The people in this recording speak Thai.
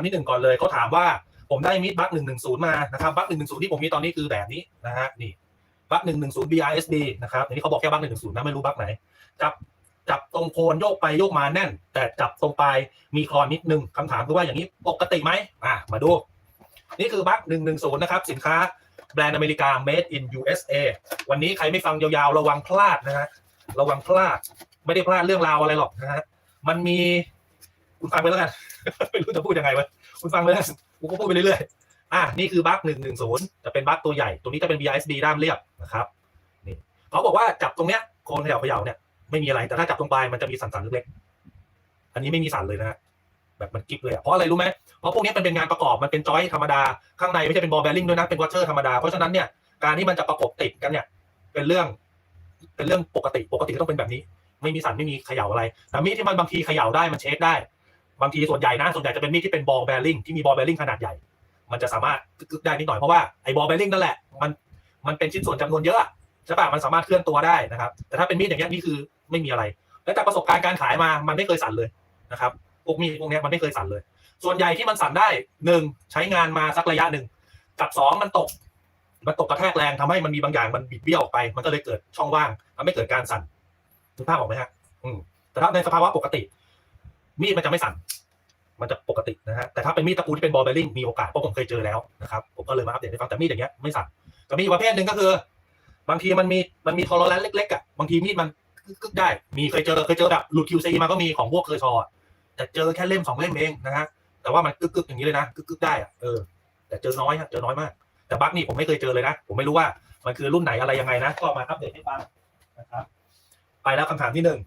ามที่หนึ่งก่อนเลยเขาถามว่าผมได้มิดบัคหนึ่งหนึ่งศูนย์มานะครับบัคหนึ่งหนึ่งศูนย์ที่ผมมีตอนนี้คือแบบนี้นะฮะนี่บัคหนึ่งหนึ่งศูนย์ BRSD นะครับอันนี้เขาบอกแค่บัคหนึ่งหนึ่งศูนย์นะไม่รู้บัคไหนจับจับตรงโคนโยกไปโยกมาแน่น แต่จับตรงปลายมีคลอนนิดนึงคำถามคือว่าอย่างนี้ปกติไหมอะมาดู นี่คือบัคหนึ่งหนึ่งศูนย์นะครับสินค้าแบรนด์อเมริกา made in USA วันนี้ใครไม่ฟังยาวๆ ระวังพลาดนะฮะระวังพลาด ไม่ได้พลาดเรื่องราวอะไรหรอกนะฮะมันมี คุณฟังไปแล้วกัน ไม่รู้จะพูดยังไงวะคุณฟังไปแล้วกูก็พูดไปเรื่อยๆ อะนี่คือบัคหนึ่งหนึ่งศูนย์จะเป็นบัคตัวใหญ่ ตัวนี้จะเป็น BISD ด้ามเรียบนะครับนี่เขาบอกว่าจับตรงเนี้ยโคนเขย่าเขย่าเนี่ยไม่มีอะไรแต่ถ้าจับตรงปลายมันจะมีสันๆเล็กๆอันนี้ไม่มีสันเลยนะฮะแบบมันกิ๊บเลยเพราะอะไรรู้ไหมเพราะพวกนี้มันเป็นงานประกอบมันเป็นจอยธรรมดาข้างในไม่ใช่เป็นบอลแบริ่งด้วยนะเป็นวอเชอร์ธรรมดาเพราะฉะนั้นเนี่ยการที่มันจะประกบติดกันเนี่ย เป็นเรื่อง เป็นเรื่องปกติปกติก็ต้องเป็นแบบนี้ ไม่มีสันไม่มีเขย่าอะไรแต่มีดที่มันบางทีเขย่าได้มันเช็คได้ บางทีส่วนใหญ่นะส่วนใหญ่จะเป็นมีดที่เป็นบอลแบริ่งที่มีบอลแบริ่งขนาดใหญ่ มันจะสามารถกึกได้นิดหน่อยเพราะว่าไอ้บอลแบริ่งนั่นแหละมันมันเป็นชิ้นส่วนจำนวนเยอะใช่ปะมันสามารถเคลื่อนตัวได้นะครับ แต่ถ้าเป็นมีดอย่างเงี้ยนี่คือไม่มีอะไร และจากประสบการณ์การขายมามันไม่เคยสั่นเลยนะครับพวกมีดพวกเนี้ยมันไม่เคยสั่นเลย ส่วนใหญ่ที่มันสั่นได้หนึ่งใช้งานมาสักระยะหนึ่งกับสองมันตกมันตกกระแทกแรงทำให้มันมีบางอย่างมันบิดเบี้ยวออกไป มันก็เลยเกิดช่องว่างทำให้เกิดการสั่นนึกภาพออกไหมฮะอืมแต่ถ้าในสภาวะปกติ มีดมันจะไม่สั่น มันจะปกตินะฮะ แต่ถ้าเป็นมีดตะกูลที่เป็นบอลเบลลิงมีโอกาสเพราะผมเคยเจอแล้วนะครับ ผมก็เลยมาอัปเดตให้ฟัง แต่มีดอย่างเงี้ยไม่สั่นแต่มีอีกประเภทหนึ่งก็คือ บางทีมันมีมันมีทอร์แลนเล็กๆอะ บางทีมีดมันกึกได้ มีเคยเจอเคยเจอแบบหลุด QC มาก็มีของพวกเคยชออะแต่เจอแค่เล่มสองเล่มเองนะฮะ แต่ว่ามันกึกๆอย่างนี้เลยนะ กึกๆได้อะ เออ แต่เจอน้อยฮะ เจอน้อยมาก แต่บั๊กนี่ผมไม่เคยเจอเลยนะ ผมไม่รู้ว่ามันคือรุ่นไหนอะไรยังไงนะ ก็มาอัปเดตให้ฟังนะครับ ไปแล้วคำถามที่หนึ่ง